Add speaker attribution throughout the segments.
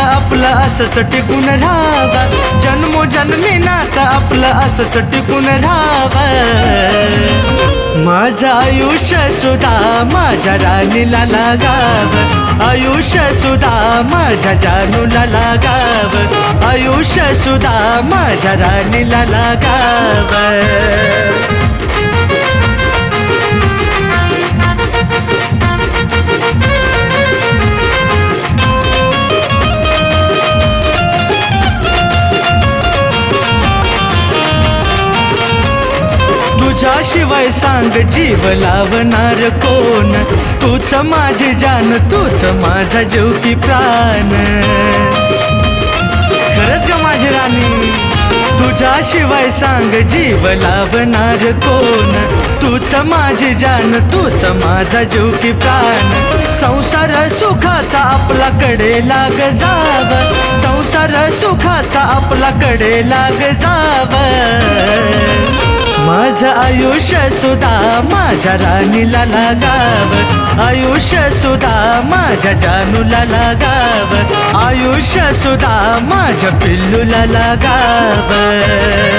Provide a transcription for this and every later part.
Speaker 1: आपलं असंच टिकून राहावा जन्मोजन्मी नातं आपलं असंच टिकून राहावा माझं आयुष्य सुद्धा माझ्या राणीला लागाव. आयुष्य सुद्धा माझ्या जानूला लागाव. आयुष्य सुद्धा माझ्या राणीला लागाव. तुझ्याशिवाय सांग जीव लावणार कोण? तूच माझी जान तूच माझा जीव की प्राण. खरंच का माझी राणी तुझ्याशिवाय सांग जीव लावणार कोण? तूच माझी जान तूच माझा जीव की प्राण. संसार सुखाचा आपला कडे लाग जाव. संसार सुखाचा आपला कडे लाग जाव. माझं आयुष्य सुद्धा माझ्या राणीला लागाव. आयुष्य सुद्धा माझ्या जानूला लागाव. आयुष्य सुद्धा माझ्या पिल्लूला लागाव.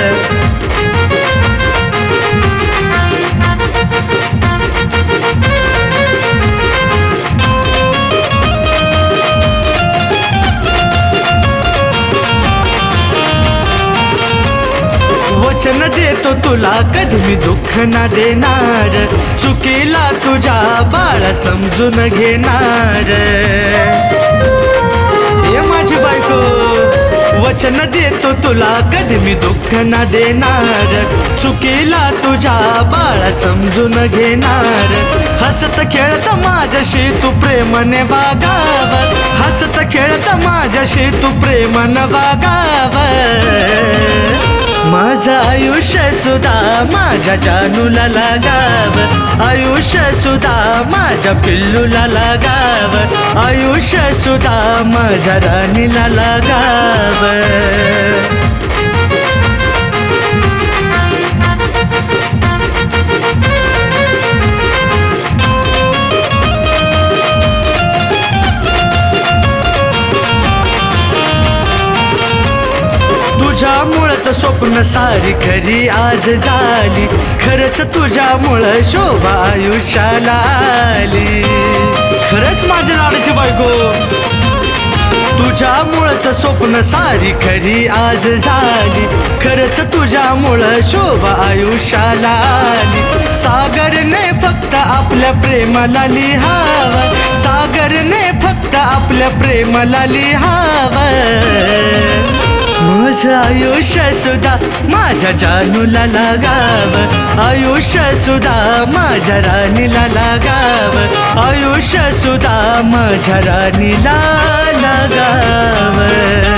Speaker 1: वचन देतो तुला कधी मी दुःख ना देणार. चुकीला तुझ्या बाळा समजून घेणार. ये माझी बायको वचन देतो तुला कधी मी दुःख ना देणार. चुकीला तुझ्या बाळा समजून घेणार. हसत खेळत माझ्याशी तू प्रेमने वागाव. हसत खेळत माझ्याशी तू प्रेमन वागाव. माझं आयुष्य सुद्धा माझ्या जानूला लागाव. आयुष्य सुद्धा माझ्या पिल्लूला लागाव. आयुष्य सुद्धा माझ्या राणीला लागाव. तुझ्यामुळंच स्वप्न सारी खरी आज झाली. खरंच तुझ्यामुळं शोभा आयुष्याला आली. खरंच माझ्या लाडाची बायको. तुझ्यामुळंच स्वप्न सारी खरी आज झाली. खरंच तुझ्यामुळं शोभा आयुष्याला आली. सागरने फक्त आपल्या प्रेमाला लिहावा. सागरने फक्त आपल्या प्रेमाला लिहावा. माझं आयुष्य सुद्धा माझ्या जानूला लागाव. आयुष्य सुद्धा माझ्या राणीला लागाव. आयुष्य सुद्धा माझ्या राणीला लागाव.